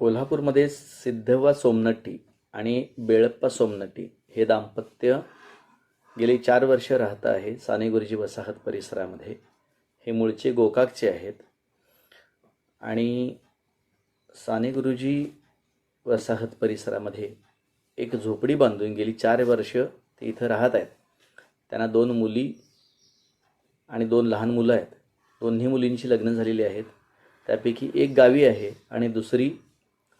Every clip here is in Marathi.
कोल्हापूरमध्ये सिद्धवा सोमनट्टी आणि बेळप्पा सोमनट्टी हे दाम्पत्य गेली चार वर्ष राहत आहे साने गुरुजी वसाहत परिसरामध्ये. हे मूळचे गोकाकचे आहेत. आणि साने गुरुजी वसाहत परिसरामध्ये एक झोपडी बांधून गेली चार वर्ष ते इथं राहत आहेत. त्यांना दोन मुली आणि दोन लहान मुलं आहेत. दोन्ही मुलींची लग्न झालेली आहेत. त्यापैकी एक गावी आहे आणि दुसरी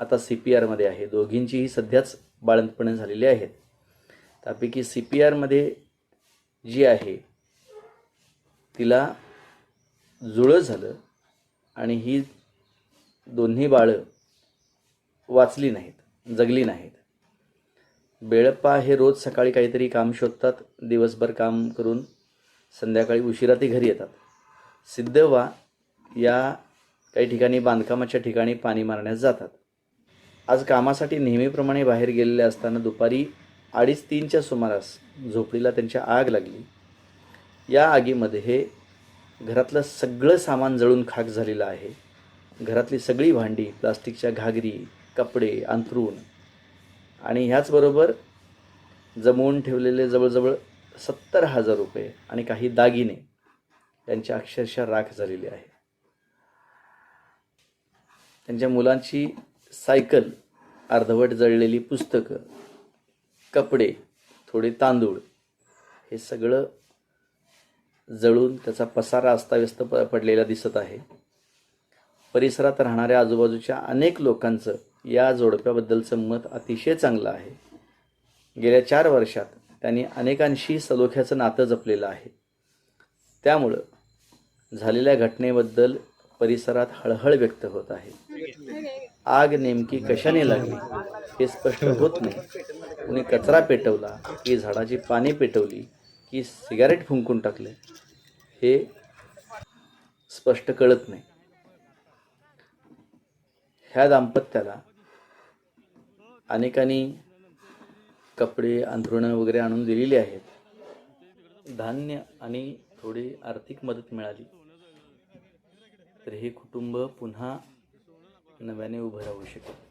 आता सी पी आरमध्ये आहे. दोघींचीही सध्याच बाळंतपणे झालेली आहेत. त्यापैकी सी पी आरमध्ये जी आहे तिला जुळं झालं आणि ही दोन्ही बाळं वाचली नाहीत जगली नाहीत. बेळप्पा हे रोज सकाळी काहीतरी काम शोधतात दिवसभर काम करून संध्याकाळी उशिरा ते घरी येतात. सिद्धव्वा या काही ठिकाणी बांधकामाच्या ठिकाणी पाणी मारण्यास जातात. आज कामासाठी नेहमीप्रमाणे बाहेर गेलेले असताना दुपारी अडीच तीनच्या सुमारास झोपडीला त्यांच्या आग लागली. या आगीमध्ये हे घरातलं सगळं सामान जळून खाक झालेलं आहे. घरातली सगळी भांडी प्लास्टिकच्या घागरी कपडे अंथरूण आणि ह्याचबरोबर जमवून ठेवलेले जवळजवळ सत्तर हजार रुपये आणि काही दागिने त्यांच्या अक्षरशः राख झालेली आहे. त्यांच्या मुलांची सायकल अर्धवट जळलेली पुस्तकं कपडे थोडे तांदूळ हे सगळं जळून त्याचा पसारा अस्ताव्यस्त प पडलेला दिसत आहे. परिसरात राहणाऱ्या आजूबाजूच्या अनेक लोकांचं या जोडप्याबद्दलचं मत अतिशय चांगलं आहे. गेल्या चार वर्षात त्यांनी अनेकांशी सलोख्याचं नातं जपलेलं आहे. त्यामुळं झालेल्या घटनेबद्दल परिसरात हळहळ व्यक्त होत आहे. आग नेमकी कशाने लागली हे स्पष्ट होत नाही. कुणी कचरा पेटवला की झाडाची पाने पेटवली की सिगारेट फुंकून टाकले हे स्पष्ट कळत नाही. ह्या दाम्पत्याला अनेकांनी कपडे अंथरुणं वगैरे आणून दिलेली आहेत. धान्य आणि थोडी आर्थिक मदत मिळाली. तर हे कुटुंब पुन्हा नव्याने उभं राहू शकेल